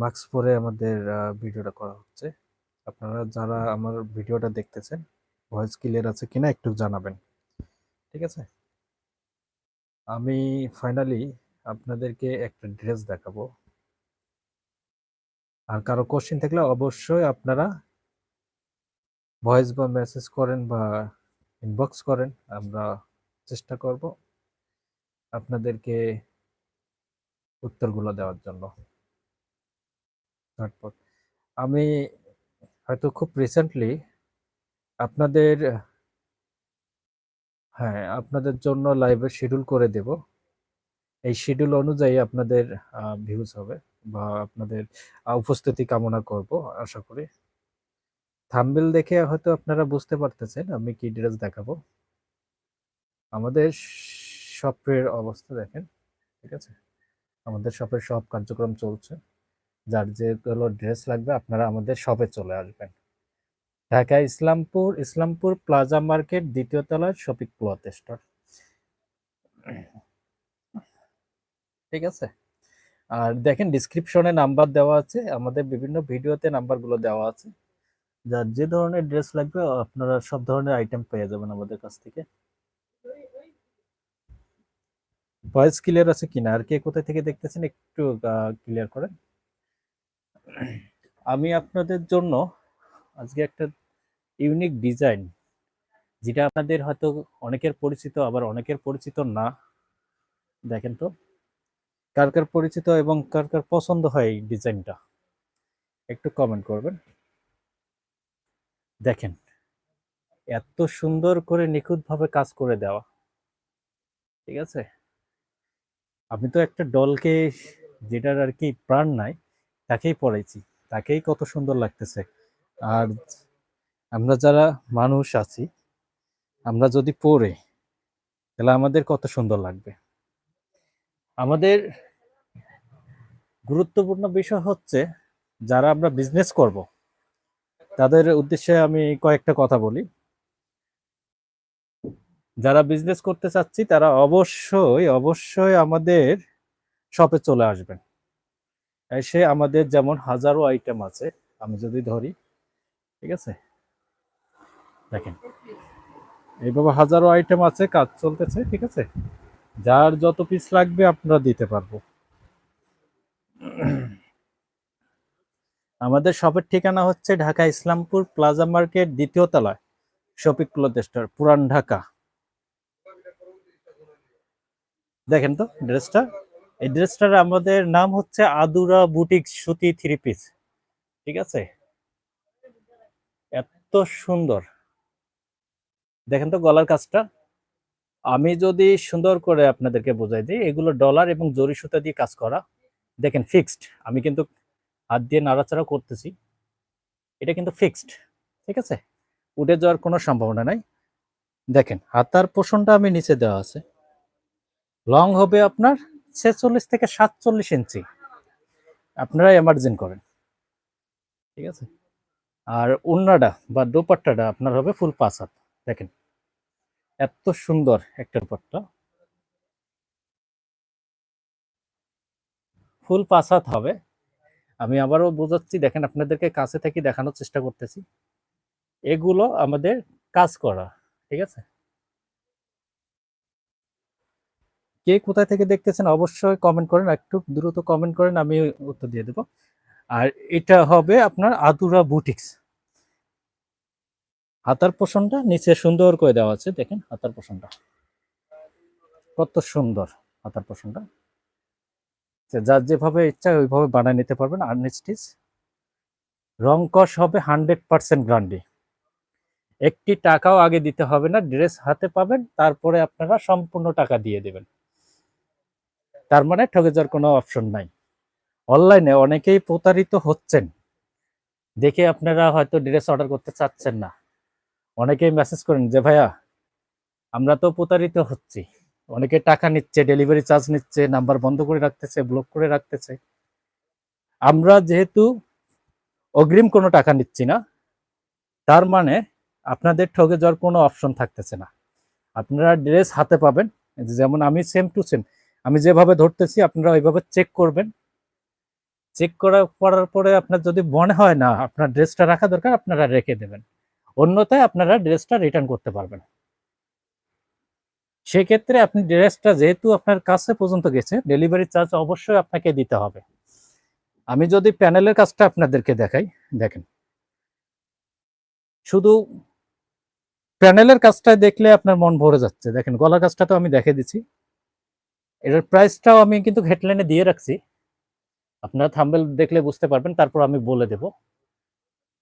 Mask পরে আমাদের ভিডিওটা করা হচ্ছে। আপনারা যারা আমার ভিডিওটা দেখতেছেন ভয়েস ক্লিয়ার আছে কিনা একটু জানাবেন। ঠিক আছে? আমি ফাইনালি আপনাদেরকে একটা ড্রেস দেখাবো। আর কারও কোশ্চেন থাকলে অবশ্যই আপনারা ভয়েস বা মেসেজ করেন বা ইনবক্স করেন আমরা চেষ্টা করব আপনাদেরকে উত্তরগুলো দেওয়ার জন্য। তারপর আমি হয়তো খুব রিসেন্টলি আপনাদের হ্যাঁ আপনাদের জন্য লাইভে শিডিউল করে দেব। এই শিডিউল অনুযায়ী আপনাদের ভিউজ হবে বা আপনাদের উপস্থিতি কামনা করব, আশা করি। থাম্বেল দেখে হয়তো আপনারা বুঝতে পারতেছেন আমি কি ড্রেস দেখাবো। আমাদের শপের অবস্থা দেখেন, ঠিক আছে? আমাদের শপের সব কার্যক্রম চলছে। যার যেগুলো ড্রেস লাগবে, আপনারা আমাদের শপে চলে আসবেন। ঢাকা ইসলামপুর ইসলামপুর প্লাজা মার্কেট দ্বিতীয় তলায় শপিং ক্লথ স্টোর ঠিক আছে? আর দেখেন ডিসক্রিপশনে নাম্বার দেওয়া আছে, আমাদের বিভিন্ন ভিডিওতে নাম্বারগুলো দেওয়া আছে। যার যে ধরনের ড্রেস লাগবে, আপনারা সব ধরনের আইটেম পেয়ে যাবেন আমাদের কাছ থেকে। ভয়েস ক্লিয়ার আছে কিনা? আর কে কোথায় থেকে দেখতেছেন, একটু ক্লিয়ার করেন। আমি আপনাদের জন্য আজকে একটা ইউনিক ডিজাইন যেটা আপনাদের হয়তো অনেকের পরিচিত, আবার অনেকের পরিচিত না। দেখেন তো, কার কার পরিচিত এবং কার কার পছন্দ হয় এই ডিজাইনটা একটু কমেন্ট করবেন। দেখেন, এত সুন্দর করে নিখুঁতভাবে কাজ করে দেওয়া। ঠিক আছে? আমি তো একটা ডলকে যেটার আর কি প্রাণ নাই তাকেই পড়াইছি, তাকেই কত সুন্দর লাগতেছে। আর আমরা যারা মানুষ আছি, আমরা যদি পড়ে, তাহলে আমাদের কত সুন্দর লাগবে। আমাদের গুরুত্বপূর্ণ বিষয় হচ্ছে, যারা আমরা বিজনেস করব, তাদের উদ্দেশ্যে আমি কয়েকটা কথা বলি। যারা বিজনেস করতে চাচ্ছি, তারা অবশ্যই অবশ্যই আমাদের শপে চলে আসবেন। এসে আমাদের যেমন হাজারো আইটেম আছে, আমি যদি ধরি, ঠিক আছে? দেখেন। এইভাবে হাজারো আইটেম আছে, কাজ চলতেছে, ঠিক আছে? যার যত পিস লাগবে আপনারা দিতে পারব। আমাদের শপের ঠিকানা হচ্ছে ঢাকা ইসলামপুর প্লাজা মার্কেট দ্বিতীয় তলায় শপিং ক্লথ স্টোর পুরান ঢাকা। দেখেন তো ড্রেসটা এই ড্রেসটার আমাদের নাম হচ্ছে আদুরা বুটিক সুতি থ্রি পিস। ঠিক আছে? এত সুন্দর। দেখেন তো গলার কাজটা। আমি যদি সুন্দর করে আপনাদেরকে বোঝাই দিই, এগুলো ডলার এবং জরি সুতা দিয়ে কাজ করা। দেখেন ফিক্সড। আমি কিন্তু হাত দিয়ে নাড়াচাড়া করতেছি। এটা কিন্তু ফিক্সড। ঠিক আছে? উঠে যাওয়ার কোনো সম্ভাবনা নাই। দেখেন, হাতার পোষণটা আমি নিচে দেওয়া আছে। লং হবে আপনার ছেচল্লিশ থেকে সাতচল্লিশ ইঞ্চি। আপনারা এমার্জিন করেন। ঠিক আছে? আর উন্নাটা বা দোপাট্টাটা আপনার হবে ফুল পাঁচ হাত। দেখেন, এত সুন্দর একটা দোপাট্টা। ফুল পাঁচ হাত হবে। আমি আবারও বোঝাচ্ছি, দেখেন আপনাদেরকে কাছে থেকে দেখানোর চেষ্টা করতেছি। এগুলো আমাদের কাজ করা, ঠিক আছে? কে কোথায় থেকে দেখতেছেন অবশ্যই কমেন্ট করেন, একটু দ্রুত কমেন্ট করেন, আমি উত্তর দিয়ে দেব। আর এটা হবে আপনার আদুরা বুটিক্স হাতার পোষণটা নিচে সুন্দর করে দেওয়া আছে, দেখেন হাতার পোষণটা। কত সুন্দর হাতার পোষণটা। যার যেভাবে ইচ্ছা ওইভাবে বানায় নিতে পারবেন। আর নিচটিস রং কষ হবে হান্ড্রেড পার্সেন্ট গ্রান্ডি। একটি টাকাও আগে দিতে হবে না, ড্রেস হাতে পাবেন, তারপরে আপনারা সম্পূর্ণ টাকা দিয়ে দেবেন। তার মানে ঠকে যাওয়ার কোনো অপশন নাই। অনলাইনে অনেকেই প্রতারিত হচ্ছেন। দেখে আপনারা হয়তো ড্রেস অর্ডার করতে চাচ্ছেন না। অনেকেই মেসেজ করেন যে, ভাইয়া, আমরা তো প্রতারিত হচ্ছি। অনেকে টাকা নিচ্ছে ডেলিভারি চার্জ নিচ্ছে নাম্বার বন্ধ করে রাখতেছে ব্লক করে রাখতেছে। আমরা যেহেতু অগ্রিম কোনো টাকা নিচ্ছি না, তার মানে আপনাদের ঠকে যাওয়ার কোনো অপশন থাকতেছে না। আপনারা ড্রেস হাতে পাবেন, যেমন আমি সেম টু সেম আমি যেভাবে ধরতেছি, আপনারা ওইভাবে চেক করবেন। চেক করা, করার পরে আপনার যদি মনে হয় না, আপনার ড্রেসটা রাখা দরকার, আপনারা রেখে দেবেন। অন্যথায় আপনারা ড্রেসটা রিটার্ন করতে পারবেন। সেক্ষেত্রে আপনি ড্রেসটা যেহেতু আপনার কাছে পর্যন্ত গেছে ডেলিভারি চার্জ অবশ্যই আপনাকে দিতে হবে। আমি যদি প্যানেলের কাজটা আপনাদেরকে দেখাই, দেখেন। শুধু প্যানেলের কাজটা দেখলে আপনার মন ভরে যাচ্ছে। দেখেন, গলার কাজটা তো আমি দেখে দিচ্ছি। এটার প্রাইসটাও আমি কিন্তু হেডলাইনে দিয়ে রাখছি। আপনারা থাম্বেল দেখলে বুঝতে পারবেন, তারপর আমি বলে দেব।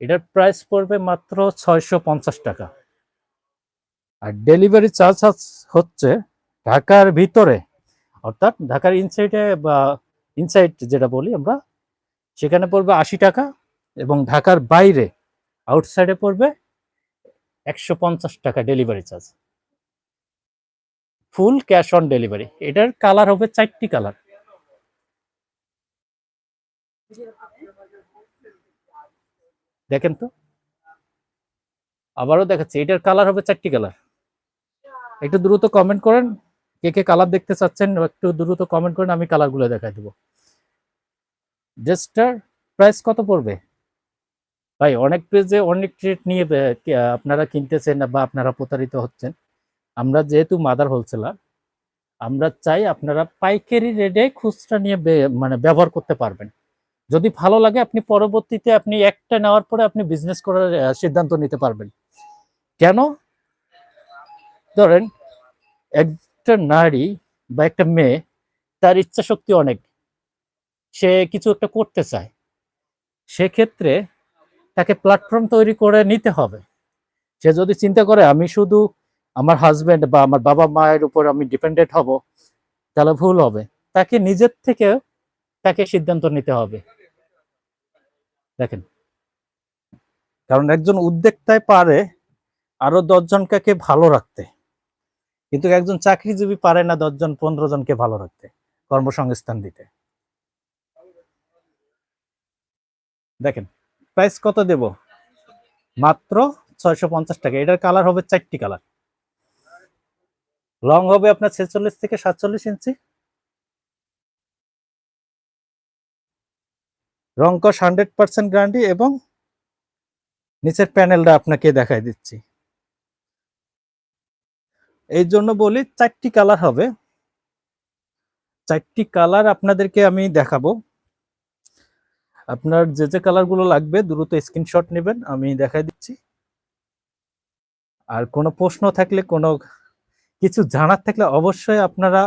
এটার প্রাইস পড়বে মাত্র ছয়শো পঞ্চাশ টাকা। আর ডেলিভারি চার্জ হচ্ছে ঢাকার ভিতরে। অর্থাৎ ঢাকার ইনসাইডে বা ইনসাইড যেটা বলি আমরা, সেখানে পড়বে আশি টাকা এবং ঢাকার বাইরে আউটসাইডে পড়বে একশো পঞ্চাশ টাকা delivery charge full cash on delivery. এটার কালার হবে চারটি কালার। দেখেন তো। আবারও দেখাচ্ছি, এটার কালার হবে চারটি কালার। একটু দ্রুত কমেন্ট করেন, কে কে কালার দেখতে চাচ্ছেন, একটু দ্রুত কমেন্ট করেন, আমি কালারগুলো দেখাই দেবো। ড্রেসটার প্রাইস কত পড়বে? ভাই, অনেক পেজে অনেক ট্রেড নিয়ে আপনারা কিনতেছেন বা আপনারা প্রতারিত হচ্ছেন। আমরা যেহেতু মাদার হোলসেলার আমরা চাই আপনারা পাইকারি রেটে খুচরা নিয়ে মানে ব্যবহার করতে পারবেন। যদি ভালো লাগে, আপনি পরবর্তীতে আপনি একটা নেওয়ার পরে আপনি বিজনেস করার সিদ্ধান্ত নিতে পারবেন। কেন? ধরেন, একটা নারী বা একটা মেয়ে, তার ইচ্ছা শক্তি অনেক। সে কিছু একটা করতে চায়। সেক্ষেত্রে তাকে প্ল্যাটফর্ম তৈরি করে নিতে হবে। সে যদি চিন্তা করে, আমি শুধু আমার হাজবেন্ড বা আমার বাবা মায়ের উপর আমি ডিপেন্ডেন্ট হব, তাহলে ভুল হবে। তাকে নিজের থেকে তাকে সিদ্ধান্ত নিতে হবে। দেখেন। কারণ একজন উদ্যোক্তায় পারে আরও দশজনকে ভালো রাখতে। কিন্তু একজন চাকরিজীবী পারে না দশজন, পনেরো জনকে ভালো রাখতে, কর্মসংস্থান দিতে। দেখেন প্রাইস কত দেব? মাত্র ছয়শো পঞ্চাশ টাকা। এটার কালার হবে চারটি কালার লং হবে আপনার ছেচল্লিশ থেকে সাতচল্লিশ ইঞ্চি। রংকশ হান্ড্রেড পার্সেন্ট গ্যারান্টি এবং নিচের প্যানেলটা আপনাকে দেখাই দিচ্ছি। এই জন্য বলি চারটি কালার হবে। চারটি কালার আপনাদেরকে আমি দেখাবো। আপনার যে যে কালারগুলো লাগবে দ্রুত স্ক্রিনশট নেবেন, আমি দেখাই দিচ্ছি। আর কোনো প্রশ্ন থাকলে কোনো কিছু জানার থাকলে অবশ্যই আপনারা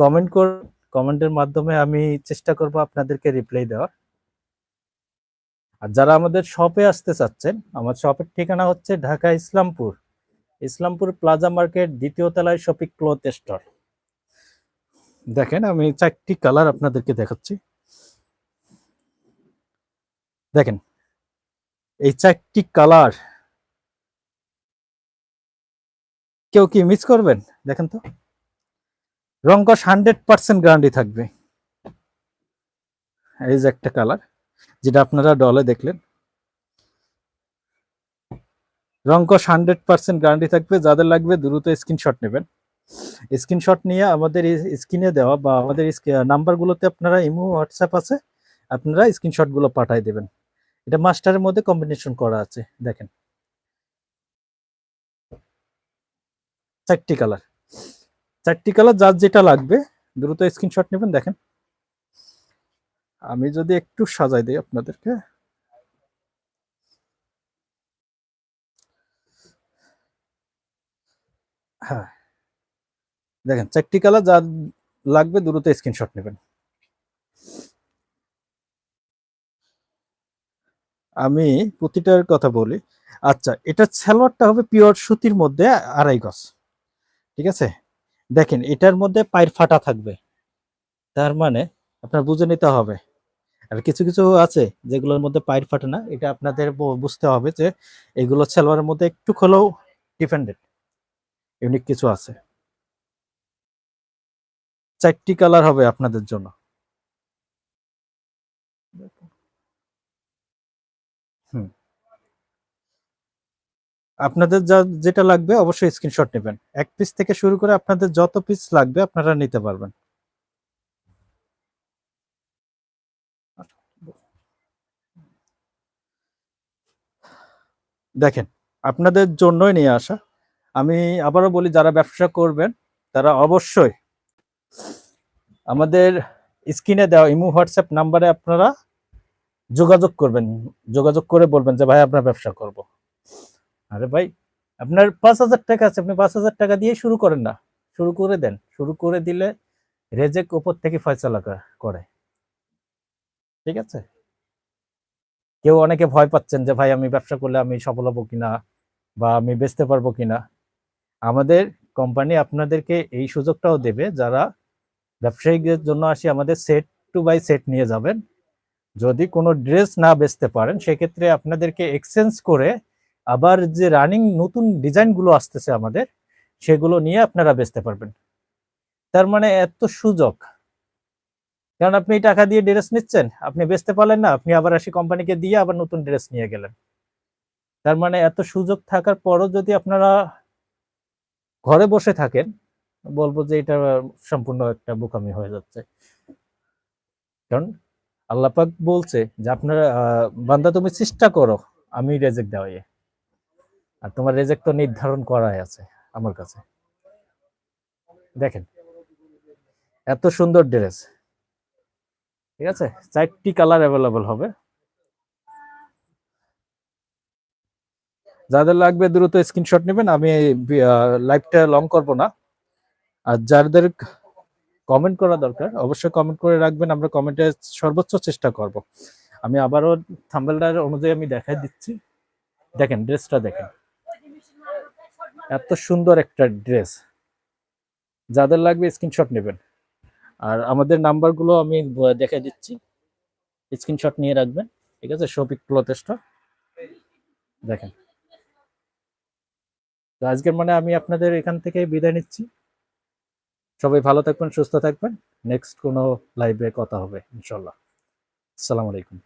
কমেন্ট কর কমেন্টের মাধ্যমে আমি চেষ্টা করব আপনাদেরকে রিপ্লাই দেওয়ার। আর যারা আমাদের শপে আসতে চাচ্ছেন, আমার শপের ঠিকানা হচ্ছে ঢাকা ইসলামপুর ইসলামপুর প্লাজা মার্কেট দ্বিতীয় তলায় শপিং ক্লথ স্টোর দেখেন আমি চারটি কালার আপনাদেরকে দেখাচ্ছি। দেখেন, এই চারটি কালার কেউ কি মিস করবেন? দেখেন তো। রঙ্কশ হান্ড্রেড পার্সেন্ট গ্যারান্টি থাকবে। এই যে একটা কালার যেটা আপনারা ডলে দেখলেন। রঙ্কশ হান্ড্রেড পার্সেন্ট গ্যারান্টি থাকবে। যাদের লাগবে দ্রুত স্ক্রিনশট নেবেন। স্ক্রিনশট নিয়ে আমাদের স্ক্রিনে দেওয়া বা আমাদের নাম্বারগুলোতে আপনারা ইমো, হোয়াটসঅ্যাপ আছে। আপনারা স্ক্রিনশটগুলো পাঠাই দেবেন। এটা মাস্টারের মধ্যে কম্বিনেশন করা আছে। দেখেন। চারটি কালার। চারটি কালার যার যেটা লাগবে, দ্রুত স্ক্রিনশট নেবেন, দেখেন। আমি যদি একটু সাজাই দিই আপনাদেরকে। হ্যাঁ। দেখেন, চারটি কালার যার লাগবে, দ্রুত স্ক্রিনশট নেবেন। আমি প্রতিটার কথা বলি। আচ্ছা এটা সালোয়ারটা হবে পিওর সুতির মধ্যে আড়াই গজ। ঠিক আছে? দেখেন, এটার মধ্যে পায়ের ফাটা থাকবে। তার মানে আপনার বুঝে নিতে হবে। আর কিছু কিছু আছে যেগুলোর মধ্যে পায়ের ফাটা না। এটা আপনাদের বুঝতে হবে যে এগুলো সালোয়ারের মধ্যে একটু হলেও ডিফেন্ডেড ইউনিক কিছু আছে। চারটি কালার হবে আপনাদের জন্য। আপনাদের যা, যেটা লাগবে অবশ্যই স্ক্রিনশট নেবেন। এক পিস থেকে শুরু করে আপনাদের যত পিস লাগবে আপনারা নিতে পারবেন। দেখেন, আপনাদের জন্যই নিয়ে আসা। আমি আবারও বলি, যারা ব্যবসা করবেন, তারা অবশ্যই আমাদের স্ক্রিনে দেওয়া ইমু, হোয়াটসঅ্যাপ নাম্বারে আপনারা যোগাযোগ করবেন। যোগাযোগ করে বলবেন যে, ভাই আপনার ব্যবসা করব। আরে ভাই, আপনার পাঁচ হাজার টাকা আছে, আপনি পাঁচ হাজার টাকা দিয়ে শুরু করেন না। শুরু করে দেন। শুরু করে দিলে রেজেক ওপর থেকে ফয়সলা করে। ঠিক আছে? কেউ অনেকে ভয় পাচ্ছেন যে, ভাই, আমি ব্যবসা করলে আমি সফল হব কিনা বা আমি বেচতে পারব কিনা? আমাদের কোম্পানি আপনাদেরকে এই সুযোগটাও দেবে, যারা ব্যবসায়ীদের জন্য আসি আমাদের সেট টু বাই সেট নিয়ে যাবেন। যদি কোনো ড্রেস না বেচতে পারেন, সেক্ষেত্রে আপনাদেরকে এক্সচেঞ্জ করে আবার যে রানিং নতুন ডিজাইনগুলো আসতেছে আমাদের, সেগুলো নিয়ে আপনারা বেচতে পারবেন। তার মানে এত সুযোগ। কারণ আপনি টাকা দিয়ে ড্রেস নিচ্ছেন, আপনি বেচতে পারলেন না, আপনি আবার আসি কোম্পানিকে দিয়ে আবার নতুন ড্রেস নিয়ে গেলেন। তার মানে এত সুযোগ থাকার পরও যদি আপনারা ঘরে বসে থাকেন, বলব যে এটা সম্পূর্ণ একটা বোকামি হয়ে যাচ্ছে। কারণ আল্লাপাক বলছে যে আপনারা বান্দা তুমি চেষ্টা করো আমি রেজেক্ট দেওয়াই আর তোমার রেজেক্ট তো নির্ধারণ করাই আছে আমার কাছে। দেখেন, এত সুন্দর ড্রেস ঠিক আছে? চারটি কালার অ্যাভেলেবল হবে। যাদের লাগবে দ্রুত স্ক্রিনশট নেবেন, আমি লাইভটা লং করব না। আর যাদের কমেন্ট করা দরকার, অবশ্যই কমেন্ট করে রাখবেন, আমরা কমেন্টে সর্বোচ্চ চেষ্টা করব। আমি আবারও থাম্বেলটার অনুযায়ী আমি দেখাই দিচ্ছি। দেখেন ড্রেসটা দেখেন। এত সুন্দর একটা ড্রেস। যাদের লাগবে স্ক্রিনশট নেবেন। আর আমাদের নাম্বারগুলো আমি দেখে দিচ্ছি। স্ক্রিনশট নিয়ে রাখবেন। ঠিক আছে? শপিক ক্লথেসটা দেখেন। তো আজকের মানে আমি আপনাদের এখান থেকে বিদায় নিচ্ছি। সবাই ভালো থাকবেন, সুস্থ থাকবেন। নেক্সট কোনো লাইভে কথা হবে ইনশাল্লাহ আসসালামু আলাইকুম।